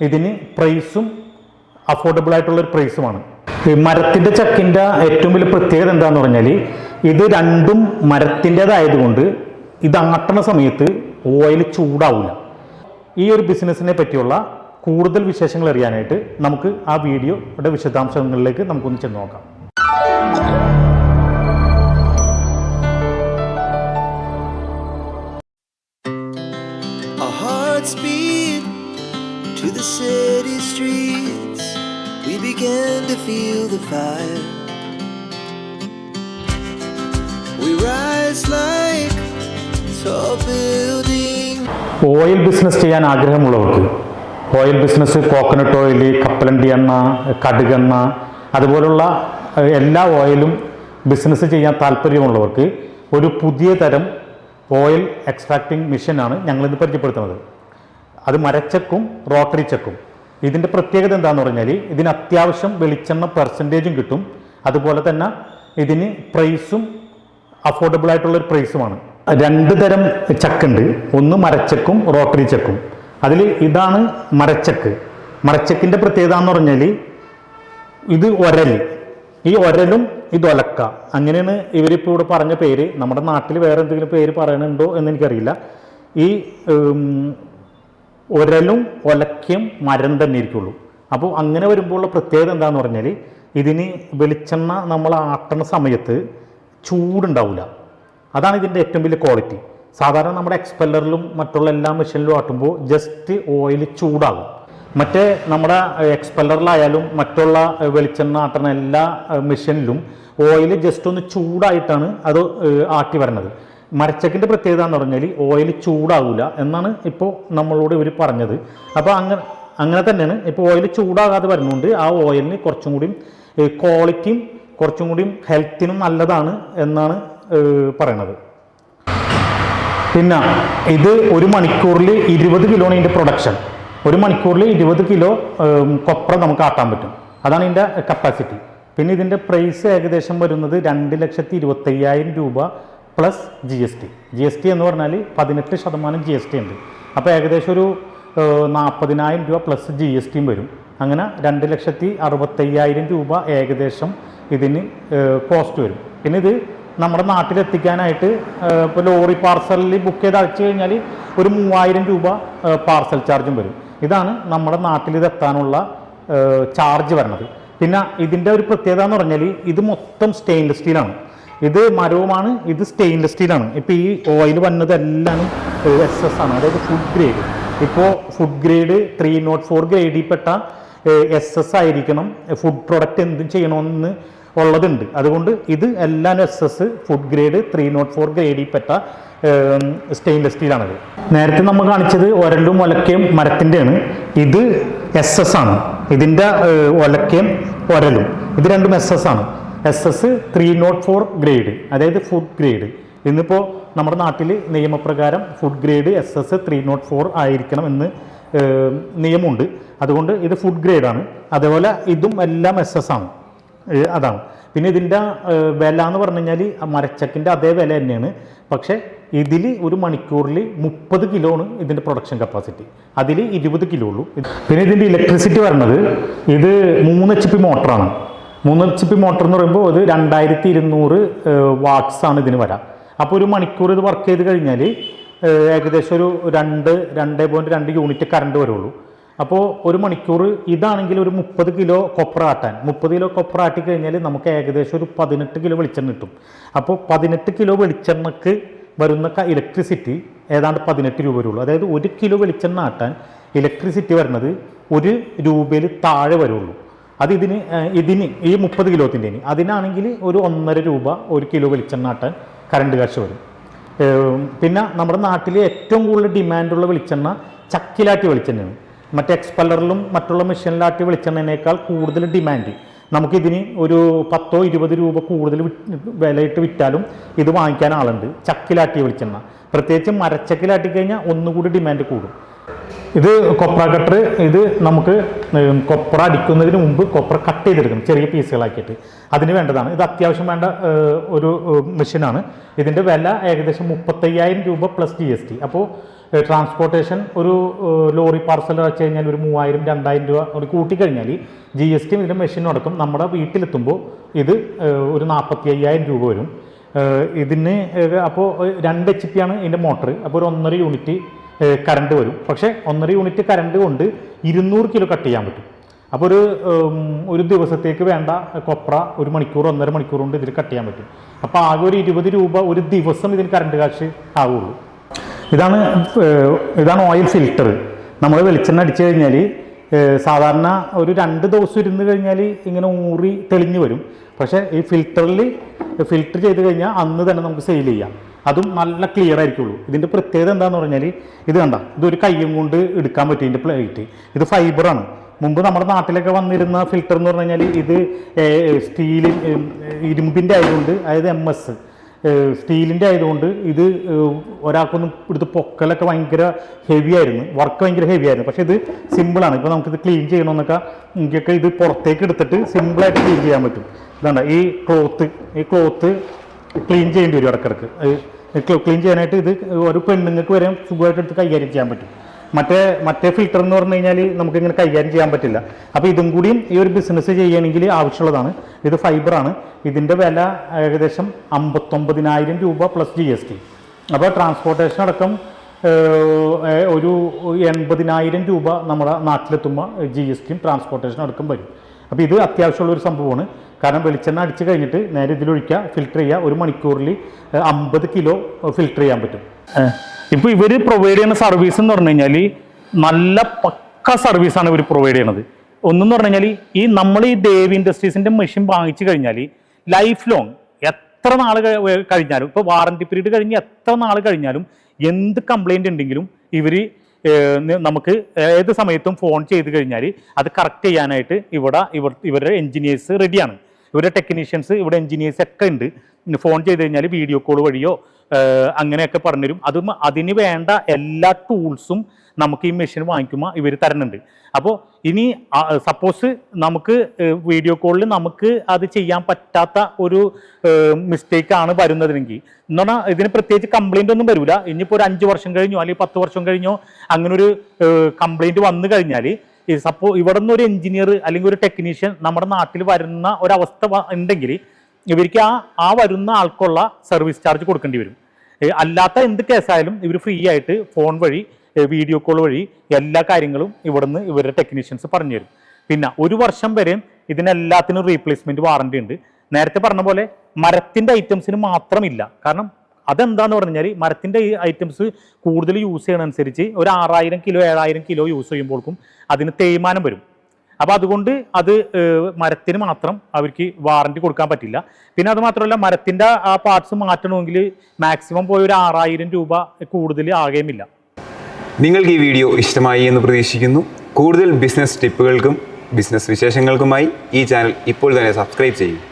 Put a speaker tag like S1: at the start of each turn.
S1: ഇതിന് പ്രൈസും അഫോർഡബിൾ ആയിട്ടുള്ള ഒരു പ്രൈസുമാണ് മരത്തിന്റെ ചക്കിന്റെ ഏറ്റവും വലിയ പ്രത്യേകത എന്താന്ന് പറഞ്ഞാൽ ഇത് രണ്ടും മരത്തിന്റെതായതുകൊണ്ട് ഇത് ആട്ടണ സമയത്ത് ഓയിൽ ചൂടാവില്ല ഈ ഒരു ബിസിനസ്സിനെ പറ്റിയുള്ള കൂടുതൽ വിശേഷങ്ങൾ അറിയാനായിട്ട് നമുക്ക് ആ വീഡിയോയുടെ വിശദാംശങ്ങളിലേക്ക് നമുക്കൊന്ന് ചെന്ന് നോക്കാം.
S2: The city streets. We began to feel the fire. We rise like tall buildings.
S1: Oil business ചെയ്യാൻ ആഗ്രഹമുള്ളവർക്ക് ഓയിൽ ബിസിനസ് കോക്കനട്ട് ഓയിൽ കപ്പലണ്ടി എണ്ണ കടുകെണ്ണ അതുപോലുള്ള എല്ലാ ഓയിലും ബിസിനസ് ചെയ്യാൻ താല്പര്യമുള്ളവർക്ക് ഒരു പുതിയ തരം ഓയിൽ എക്സ്ട്രാക്റ്റിംഗ് മെഷീനാണ് ഞങ്ങളിന്ന് പരിചയപ്പെടുത്തുന്നത് അത് മരച്ചക്കും റോട്ടറി ചക്കും. ഇതിന്റെ പ്രത്യേകത എന്താണെന്ന് പറഞ്ഞാൽ ഇതിന് അത്യാവശ്യം വെളിച്ചെണ്ണ പെർസെന്റേജും കിട്ടും. അതുപോലെ തന്നെ ഇതിന് പ്രൈസും അഫോർഡബിൾ ആയിട്ടുള്ള ഒരു പ്രൈസുമാണ് രണ്ട് തരം ചക്കുണ്ട് ഒന്ന് മരച്ചക്കും റോട്ടറി ചക്കും. അതിൽ ഇതാണ് മരച്ചക്ക്. മരച്ചക്കിന്റെ പ്രത്യേകത എന്ന് പറഞ്ഞാൽ ഇത് ഒരൽ ഈ ഒരലും ഇത് ഒലക്ക. അങ്ങനെയാണ് ഇവരിപ്പോൾ ഇവിടെ പറഞ്ഞ പേര്. നമ്മുടെ നാട്ടിൽ വേറെ എന്തെങ്കിലും പേര് പറയണുണ്ടോ എന്ന് എനിക്കറിയില്ല. ഈ ഒരലും ഒലക്കയും മരം തന്നെ ഇരിക്കുള്ളൂ. അപ്പോൾ അങ്ങനെ വരുമ്പോൾ ഉള്ള പ്രത്യേകത എന്താണെന്ന് പറഞ്ഞാൽ ഇതിന് വെളിച്ചെണ്ണ നമ്മൾ ആട്ടണ സമയത്ത് ചൂടുണ്ടാവില്ല അതാണ് ഇതിന്റെ ഏറ്റവും വലിയ ക്വാളിറ്റി സാധാരണ നമ്മുടെ എക്സ്പെല്ലറിലും മറ്റുള്ള എല്ലാ മെഷീനിലും ആട്ടുമ്പോൾ ജസ്റ്റ് ഓയിൽ ചൂടാകും. മറ്റേ നമ്മുടെ എക്സ്പെല്ലറിലായാലും മറ്റുള്ള വെളിച്ചെണ്ണ ആട്ടുന്ന എല്ലാ മെഷീനിലും ഓയിൽ ജസ്റ്റ് ഒന്ന് ചൂടായിട്ടാണ് അത് ആട്ടി വരണത്. മരച്ചക്കിന്റെ പ്രത്യേകത എന്ന് പറഞ്ഞാൽ ഓയിൽ ചൂടാവില്ല എന്നാണ് ഇപ്പോൾ നമ്മളോട് ഇവർ പറഞ്ഞത്. അപ്പോൾ അങ്ങനെ അങ്ങനെ തന്നെയാണ്. ഇപ്പോൾ ഓയിൽ ചൂടാകാതെ വരുന്നുണ്ട് ആ ഓയിലിന് കുറച്ചും കൂടിയും ക്വാളിറ്റിയും കുറച്ചും കൂടിയും ഹെൽത്തിനും നല്ലതാണ് എന്നാണ് പറയണത്. പിന്നെ ഇത് ഒരു മണിക്കൂറിൽ ഇരുപത് കിലോയാണ് ഇതിന്റെ പ്രൊഡക്ഷൻ ഒരു മണിക്കൂറിൽ ഇരുപത് കിലോ കൊപ്ര നമുക്ക് ആട്ടാൻ പറ്റും. അതാണ് ഇതിന്റെ കപ്പാസിറ്റി പിന്നെ ഇതിന്റെ പ്രൈസ് ഏകദേശം വരുന്നത് രണ്ട് ലക്ഷത്തി ഇരുപത്തയ്യായിരം രൂപ plus G S T G S T എന്ന് പറഞ്ഞാൽ പതിനെട്ട് ശതമാനം ജി എസ് ടി ഉണ്ട്. അപ്പോൾ ഏകദേശം ഒരു നാൽപ്പതിനായിരം രൂപ പ്ലസ് ജി എസ് ടിയും വരും. അങ്ങനെ രണ്ട് ലക്ഷത്തി അറുപത്തയ്യായിരം രൂപ ഏകദേശം ഇതിന് കോസ്റ്റ് വരും. പിന്നെ ഇത് നമ്മുടെ നാട്ടിലെത്തിക്കാനായിട്ട് ഇപ്പോൾ ലോറി പാർസലിൽ ബുക്ക് ചെയ്ത് അയച്ചു കഴിഞ്ഞാൽ ഒരു മൂവായിരം രൂപ പാർസൽ ചാർജും വരും. ഇതാണ് നമ്മുടെ നാട്ടിൽ ഇതെത്താനുള്ള ചാർജ് വരണത്. പിന്നെ ഇതിന്റെ ഒരു പ്രത്യേകത എന്ന് പറഞ്ഞാൽ ഇത് മൊത്തം സ്റ്റെയിൻലെസ് സ്റ്റീലാണ് ഇത് മരവുമാണ് ഇത് സ്റ്റെയിൻലെസ് സ്റ്റീലാണ് ഇപ്പോൾ ഈ ഓയിൽ വന്നത് എല്ലാം എസ് എസ് ആണ്. അതായത് ഫുഡ് ഗ്രേഡ് ഇപ്പോൾ food grade three nought four ഗ്രേഡിൽ പെട്ട എസ് എസ് ആയിരിക്കണം. ഫുഡ് പ്രൊഡക്റ്റ് എന്തും ചെയ്യണമെന്ന് ഉള്ളതുണ്ട്. അതുകൊണ്ട് ഇത് എല്ലാം S S food grade three nought four ഗ്രേഡിൽ പെട്ട സ്റ്റെയിൻലെസ് സ്റ്റീലാണത് നേരത്തെ നമ്മൾ കാണിച്ചത് ഒരലും ഒലക്കയും മരത്തിന്റെയാണ്. ഇത് എസ് എസ് ആണ്. ഇതിന്റെ ഒലക്കയും ഒരലും. ഇത് രണ്ടും എസ് എസ് ആണ്. S S three nought four grade അതായത് ഫുഡ് ഗ്രേഡ് ഇന്നിപ്പോൾ നമ്മുടെ നാട്ടിൽ നിയമപ്രകാരം food grade S S three nought four ആയിരിക്കണം എന്ന് നിയമമുണ്ട്. അതുകൊണ്ട് ഇത് ഫുഡ് ഗ്രേഡാണ് അതേപോലെ ഇതും എല്ലാം എസ് എസ് ആണ്. അതാണ്. പിന്നെ ഇതിന്റെ വില എന്ന് പറഞ്ഞു കഴിഞ്ഞാൽ മരച്ചക്കിന്റെ അതേ വില തന്നെയാണ്. പക്ഷേ ഇതിൽ ഒരു മണിക്കൂറിൽ മുപ്പത് കിലോ ആണ് ഇതിന്റെ പ്രൊഡക്ഷൻ കപ്പാസിറ്റി അതിൽ ഇരുപത് കിലോ ഉള്ളൂ. പിന്നെ ഇതിന്റെ ഇലക്ട്രിസിറ്റി വരുന്നത് ഇത് മൂന്ന് എച്ച് പി മോട്ടറാണ് മൂന്ന് പി മോട്ടർ എന്ന് പറയുമ്പോൾ അത് രണ്ടായിരത്തി ഇരുന്നൂറ് ആണ് ഇതിന് വരാം. അപ്പോൾ ഒരു മണിക്കൂർ ഇത് വർക്ക് ചെയ്ത് കഴിഞ്ഞാൽ ഏകദേശം ഒരു രണ്ട് രണ്ട് പോയിന്റ് രണ്ട് യൂണിറ്റ് കറണ്ട് വരുള്ളൂ. അപ്പോൾ ഒരു മണിക്കൂർ ഇതാണെങ്കിൽ ഒരു മുപ്പത് കിലോ കൊപ്ര ആട്ടാൻ. മുപ്പത് കിലോ കൊപ്ര ആട്ടി കഴിഞ്ഞാൽ നമുക്ക് ഏകദേശം ഒരു പതിനെട്ട് കിലോ വെളിച്ചെണ്ണ കിട്ടും. അപ്പോൾ പതിനെട്ട് കിലോ വെളിച്ചെണ്ണക്ക് വരുന്ന ഇലക്ട്രിസിറ്റി ഏതാണ്ട് പതിനെട്ട് രൂപ വരുള്ളൂ. അതായത് ഒരു കിലോ വെളിച്ചെണ്ണ ആട്ടാൻ ഇലക്ട്രിസിറ്റി വരുന്നത് ഒരു രൂപയിൽ താഴെ വരുള്ളൂ. അത് ഇതിന് ഇതിന് ഈ മുപ്പത് കിലോത്തിന്റെ അതിനാണെങ്കിൽ ഒരു ഒന്നര രൂപ ഒരു കിലോ വെളിച്ചെണ്ണ ആട്ടാൻ കറണ്ട് കാശ് വരും. പിന്നെ നമ്മുടെ നാട്ടിൽ ഏറ്റവും കൂടുതൽ ഡിമാൻഡുള്ള വെളിച്ചെണ്ണ ചക്കിലാട്ടി വെളിച്ചെണ്ണയാണ്. മറ്റേ എക്സ്പെല്ലറിലും മറ്റുള്ള മെഷീനിലാട്ടി വെളിച്ചെണ്ണേക്കാൾ കൂടുതൽ ഡിമാൻഡ് നമുക്കിതിന് ഒരു പത്തോ ഇരുപത് രൂപ കൂടുതൽ വിലയിട്ട് വിറ്റാലും ഇത് വാങ്ങിക്കാൻ ആളുണ്ട്. ചക്കിലാട്ടിയ വെളിച്ചെണ്ണ. പ്രത്യേകിച്ച് മരച്ചക്കിലാട്ടി കഴിഞ്ഞാൽ ഒന്നുകൂടി ഡിമാൻഡ് കൂടും. ഇത് കൊപ്ര കട്ടർ ഇത് നമുക്ക് കൊപ്ര അടിക്കുന്നതിന് മുമ്പ് കൊപ്ര കട്ട് ചെയ്തെടുക്കണം ചെറിയ പീസുകളാക്കിയിട്ട്. അതിന് വേണ്ടതാണ്. ഇത് അത്യാവശ്യം വേണ്ട ഒരു മെഷീനാണ് ഇതിന്റെ വില ഏകദേശം മുപ്പത്തയ്യായിരം രൂപ പ്ലസ് ജി എസ് ടി അപ്പോൾ ട്രാൻസ്പോർട്ടേഷൻ ഒരു ലോറി പാർസൽ വെച്ച് കഴിഞ്ഞാൽ ഒരു മൂവായിരം രണ്ടായിരം രൂപ ഒരു കൂട്ടിക്കഴിഞ്ഞാൽ ജി എസ് ടി ഇതിന്റെ മെഷീൻ അടക്കം നമ്മുടെ വീട്ടിലെത്തുമ്പോൾ ഇത് ഒരു നാൽപ്പത്തി അയ്യായിരം രൂപ വരും. ഇതിന് അപ്പോൾ രണ്ട് എച്ച് പി ആണ് ഇതിന്റെ മോട്ടർ അപ്പോൾ ഒരു ഒന്നര യൂണിറ്റ് കറണ്ട് വരും. പക്ഷേ ഒന്നര യൂണിറ്റ് കറണ്ട് കൊണ്ട് ഇരുന്നൂറ് കിലോ കട്ട് ചെയ്യാൻ പറ്റും. അപ്പോൾ ഒരു ഒരു ദിവസത്തേക്ക് വേണ്ട കൊപ്ര ഒരു മണിക്കൂർ ഒന്നര മണിക്കൂർ കൊണ്ട് ഇതിൽ കട്ട് ചെയ്യാൻ പറ്റും. അപ്പോൾ ആകെ ഒരു ഇരുപത് രൂപ ഒരു ദിവസം ഇതിന് കറണ്ട് കാശ് ആവുള്ളൂ. ഇതാണ് ഇതാണ് ഓയിൽ ഫിൽട്ടർ നമ്മൾ വെളിച്ചെണ്ണ അടിച്ചു കഴിഞ്ഞാൽ സാധാരണ ഒരു രണ്ട് ദിവസം ഇരുന്ന് കഴിഞ്ഞാൽ ഇങ്ങനെ ഊറി തെളിഞ്ഞു വരും. പക്ഷേ ഈ ഫിൽറ്ററിൽ ഫിൽറ്റർ ചെയ്ത് കഴിഞ്ഞാൽ അന്ന് തന്നെ നമുക്ക് സെയിൽ ചെയ്യാം. അതും നല്ല ക്ലിയർ ആയിരിക്കുള്ളൂ. ഇതിന്റെ പ്രത്യേകത എന്താണെന്ന് പറഞ്ഞാൽ ഇത് കണ്ട ഇതൊരു കയ്യും കൊണ്ട് എടുക്കാൻ പറ്റും ഇതിന്റെ പ്ലേറ്റ് ഇത് ഫൈബറാണ് മുമ്പ് നമ്മുടെ നാട്ടിലൊക്കെ വന്നിരുന്ന ഫിൽറ്റർ എന്ന് പറഞ്ഞു കഴിഞ്ഞാൽ ഇത് സ്റ്റീലിൻ ഇരുമ്പിന്റെ ആയതുകൊണ്ട് അതായത് എം എസ് സ്റ്റീലിന്റെ ആയതുകൊണ്ട് ഇത് ഒരാൾക്കൊന്നും എടുത്ത് പൊക്കലൊക്കെ ഭയങ്കര ഹെവി ആയിരുന്നു. വർക്ക് ഭയങ്കര ഹെവി ആയിരുന്നു. പക്ഷേ ഇത് സിമ്പിളാണ് ഇപ്പോൾ നമുക്കിത് ക്ലീൻ ചെയ്യണമെന്നൊക്കെ എനിക്കൊക്കെ ഇത് പുറത്തേക്ക് എടുത്തിട്ട് സിമ്പിളായിട്ട് ക്ലീൻ ചെയ്യാൻ പറ്റും. ഇതാണ്ട ഈ ക്ലോത്ത് ഈ ക്ലോത്ത് ക്ലീൻ ചെയ്യേണ്ടി വരും ഇടക്കിടക്ക് ക്ലീൻ ചെയ്യാനായിട്ട് ഇത് ഒരു പെണ്ണുങ്ങൾക്ക് വരെ സുഖമായിട്ട് എടുത്ത് കൈകാര്യം ചെയ്യാൻ പറ്റും. മറ്റേ മറ്റേ ഫിൽറ്റർ എന്ന് പറഞ്ഞു കഴിഞ്ഞാൽ നമുക്കിങ്ങനെ കൈകാര്യം ചെയ്യാൻ പറ്റില്ല. അപ്പോൾ ഇതും കൂടിയും ഈ ഒരു ബിസിനസ് ചെയ്യണമെങ്കിൽ ആവശ്യമുള്ളതാണ്. ഇത് ഫൈബറാണ് ഇതിന്റെ വില ഏകദേശം അമ്പത്തൊമ്പതിനായിരം രൂപ പ്ലസ് ജി എസ് ടി അപ്പോൾ ട്രാൻസ്പോർട്ടേഷൻ അടക്കം ഒരു എൺപതിനായിരം രൂപ നമ്മുടെ നാട്ടിലെത്തുമ്പോൾ ജി എസ് ടിയും ട്രാൻസ്പോർട്ടേഷൻ അടക്കം വരും. അപ്പോൾ ഇത് അത്യാവശ്യമുള്ള ഒരു സംഭവമാണ്. കാരണം വെളിച്ചെണ്ണ അടിച്ച് കഴിഞ്ഞിട്ട് നേരെ ഇതിലൊഴിക്കുക ഫിൽറ്റർ ചെയ്യുക. ഒരു മണിക്കൂറിൽ അമ്പത് കിലോ ഫിൽറ്റർ ചെയ്യാൻ പറ്റും. ഇപ്പോൾ ഇവർ പ്രൊവൈഡ് ചെയ്യുന്ന സർവീസ് എന്ന് പറഞ്ഞു കഴിഞ്ഞാൽ നല്ല പക്ക സർവീസാണ് ഇവർ പ്രൊവൈഡ് ചെയ്യണത് ഒന്നെന്ന് പറഞ്ഞു കഴിഞ്ഞാൽ ഈ നമ്മൾ ഈ ദേവി ഇൻഡസ്ട്രീസിന്റെ മെഷീൻ വാങ്ങിച്ചു കഴിഞ്ഞാൽ ലൈഫ് ലോങ് എത്ര നാൾ കഴിഞ്ഞാലും ഇപ്പോൾ വാറണ്ടി പീരീഡ് കഴിഞ്ഞ് എത്ര നാൾ കഴിഞ്ഞാലും എന്ത് കംപ്ലൈന്റ് ഉണ്ടെങ്കിലും ഇവർ നമുക്ക് ഏത് സമയത്തും ഫോൺ ചെയ്ത് കഴിഞ്ഞാൽ അത് കറക്റ്റ് ചെയ്യാനായിട്ട് ഇവിടെ ഇവർ ഇവരുടെ എൻജിനീയേഴ്സ് റെഡിയാണ് ഇവരുടെ ടെക്നീഷ്യൻസ് ഇവിടെ എൻജിനീയേഴ്സ് ഒക്കെ ഉണ്ട്. ഫോൺ ചെയ്ത് കഴിഞ്ഞാൽ വീഡിയോ കോൾ വഴിയോ അങ്ങനെയൊക്കെ പറഞ്ഞുതരും. അതും അതിന് വേണ്ട എല്ലാ ടൂൾസും നമുക്ക് ഈ മെഷീൻ വാങ്ങിക്കുമ്പോൾ ഇവർ തരുന്നുണ്ട്. അപ്പോൾ ഇനി സപ്പോസ് നമുക്ക് വീഡിയോ കോളിൽ നമുക്ക് അത് ചെയ്യാൻ പറ്റാത്ത ഒരു മിസ്റ്റേക്ക് ആണ് വരുന്നതെങ്കിൽ എന്ന് പറഞ്ഞാൽ ഇതിന് പ്രത്യേകിച്ച് കംപ്ലൈന്റ് ഒന്നും വരില്ല ഇനിയിപ്പോൾ ഒരു അഞ്ച് വർഷം കഴിഞ്ഞോ അല്ലെങ്കിൽ പത്ത് വർഷം കഴിഞ്ഞോ അങ്ങനെ ഒരു വന്നു കഴിഞ്ഞാൽ സപ്പോ ഇവിടെ നിന്ന് ഒരു എഞ്ചിനീയർ അല്ലെങ്കിൽ ഒരു ടെക്നീഷ്യൻ നമ്മുടെ നാട്ടിൽ വരുന്ന ഒരവസ്ഥ ഉണ്ടെങ്കിൽ ഇവർക്ക് ആ ആ വരുന്ന ആൾക്കുള്ള സർവീസ് ചാർജ് കൊടുക്കേണ്ടി വരും. അല്ലാത്ത എന്ത് കേസായാലും ഇവർ ഫ്രീ ആയിട്ട് ഫോൺ വഴി വീഡിയോ കോൾ വഴി എല്ലാ കാര്യങ്ങളും ഇവിടുന്ന് ഇവരുടെ ടെക്നീഷ്യൻസ് പറഞ്ഞു തരും. പിന്നെ ഒരു വർഷം വരെ ഇതിനെല്ലാത്തിനും റീപ്ലേസ്മെന്റ് വാറണ്ടി ഉണ്ട്. നേരത്തെ പറഞ്ഞ പോലെ മരത്തിന്റെ ഐറ്റംസിന് മാത്രമില്ല. കാരണം അതെന്താന്ന് പറഞ്ഞു കഴിഞ്ഞാൽ മരത്തിന്റെ ഈ ഐറ്റംസ് കൂടുതൽ യൂസ് ചെയ്യണമനുസരിച്ച് ഒരു ആറായിരം കിലോ ഏഴായിരം കിലോ യൂസ് ചെയ്യുമ്പോഴേക്കും അതിന് തേയ്മാനം വരും. അപ്പോൾ അതുകൊണ്ട് അത് മരത്തിന് മാത്രം അവർക്ക് വാറണ്ടി കൊടുക്കാൻ പറ്റില്ല. പിന്നെ അത് മാത്രമല്ല മരത്തിന്റെ ആ പാർട്സ് മാറ്റണമെങ്കിൽ മാക്സിമം പോയി ഒരു ആറായിരം രൂപ കൂടുതൽ ആകുകയുമില്ല
S3: നിങ്ങൾക്ക് ഈ വീഡിയോ ഇഷ്ടമായി എന്ന് പ്രതീക്ഷിക്കുന്നു. കൂടുതൽ ബിസിനസ് ടിപ്പുകൾക്കും ബിസിനസ് വിശേഷങ്ങൾക്കുമായി ഈ ചാനൽ ഇപ്പോൾ തന്നെ സബ്സ്ക്രൈബ് ചെയ്യും.